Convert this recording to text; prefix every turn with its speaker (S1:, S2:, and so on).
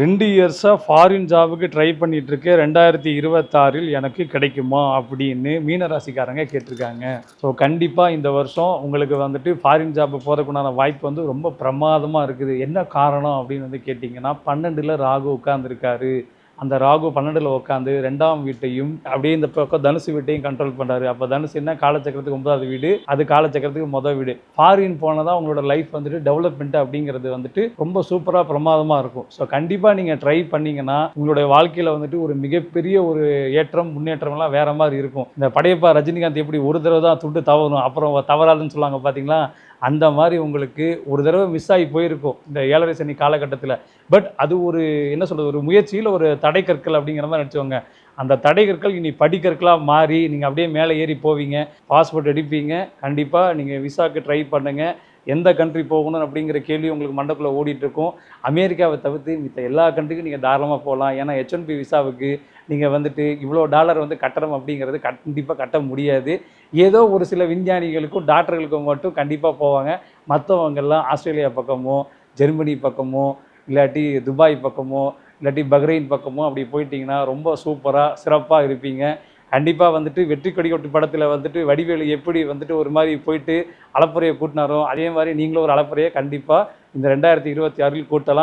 S1: ரெண்டு இயர்ஸாக ஃபாரின் ஜாபுக்கு ட்ரை பண்ணிகிட்ருக்கேன் ரெண்டாயிரத்தி இருபத்தாறில் எனக்கு கிடைக்குமா அப்படின்னு மீனராசிக்காரங்க கேட்டிருக்காங்க. ஸோ கண்டிப்பாக இந்த வருஷம் உங்களுக்கு வந்துட்டு ஃபாரின் ஜாப் போகிறதுக்குண்டான வாய்ப்பு வந்து ரொம்ப பிரமாதமாக இருக்குது. என்ன காரணம் அப்படின்னு வந்து கேட்டிங்கன்னா பன்னெண்டில் ராகு உட்காந்துருக்காரு அந்த ராகு பன்னெண்டில் உட்காந்து ரெண்டாம் வீட்டையும் அப்படியே இந்த பக்கம் தனுசு வீட்டையும் கண்ட்ரோல் பண்ணுறாரு அப்போ தனுசு என்ன காலச்சக்கரத்துக்கு ஒன்பதாவது வீடு அது காலச்சக்கரத்துக்கு மொதல் வீடு. ஃபாரின் போனதான் உங்களோட லைஃப் வந்துட்டு டெவலப்மெண்ட் அப்படிங்கிறது வந்துட்டு ரொம்ப சூப்பராக பிரமாதமாக இருக்கும். ஸோ கண்டிப்பாக நீங்கள் ட்ரை பண்ணிங்கன்னா உங்களுடைய வாழ்க்கையில் வந்துட்டு ஒரு மிகப்பெரிய ஒரு ஏற்றம் முன்னேற்றம்லாம் வேற மாதிரி இருக்கும். இந்த படையப்பா ரஜினிகாந்த் எப்படி ஒரு தடவை தான் துண்டு தவறும் அப்புறம் தவறாதுன்னு சொல்லுவாங்க பார்த்தீங்களா அந்த மாதிரி உங்களுக்கு ஒரு தடவை மிஸ் ஆகி போயிருக்கும் இந்த ஏழரை சனி காலகட்டத்தில். பட் அது ஒரு என்ன சொல்கிறது ஒரு முயற்சியில் ஒரு தடை கற்கள் அப்படிங்கிற மாதிரி நினச்சோங்க அந்த தடை கற்கள் இனி படிக்கற்களாக மாறி நீங்கள் அப்படியே மேலே ஏறி போவீங்க. பாஸ்போர்ட் எடுப்பீங்க. கண்டிப்பாக நீங்கள் விசாக்கு ட்ரை பண்ணுங்கள் எந்த கண்ட்ரி போகணும் அப்படிங்கிற கேள்வி உங்களுக்கு மண்டக்குள்ளே ஓடிட்டுருக்கும். அமெரிக்காவை தவிர்த்து மித்த எல்லா கண்ட்ரிக்கும் நீங்கள் தாராளமாக போகலாம் ஏன்னா ஹெச் விசாவுக்கு நீங்கள் வந்துட்டு இவ்வளோ டாலர் வந்து கட்டணம் அப்படிங்கிறது கண்டிப்பாக கட்ட முடியாது. ஏதோ ஒரு சில விஞ்ஞானிகளுக்கும் டாக்டர்களுக்கும் மட்டும் கண்டிப்பாக போவாங்க. மற்றவங்கெல்லாம் ஆஸ்திரேலியா பக்கமோ ஜெர்மனி பக்கமோ இல்லாட்டி துபாய் பக்கமோ இல்லாட்டி பஹ்ரைன் பக்கமோ அப்படி போயிட்டீங்கன்னா ரொம்ப சூப்பராக சிறப்பாக இருப்பீங்க. கண்டிப்பாக வந்துட்டு வெற்றி கொடி கொட்டி படத்தில் வந்துட்டு வடிவேலு எப்படி வந்துட்டு ஒரு மாதிரி போயிட்டு அலப்புறையை கூட்டினாரோ அதே மாதிரி நீங்களும் ஒரு அலப்புறையை கண்டிப்பாக இந்த ரெண்டாயிரத்தி இருபத்தி ஆறில் கூட்டலாம்.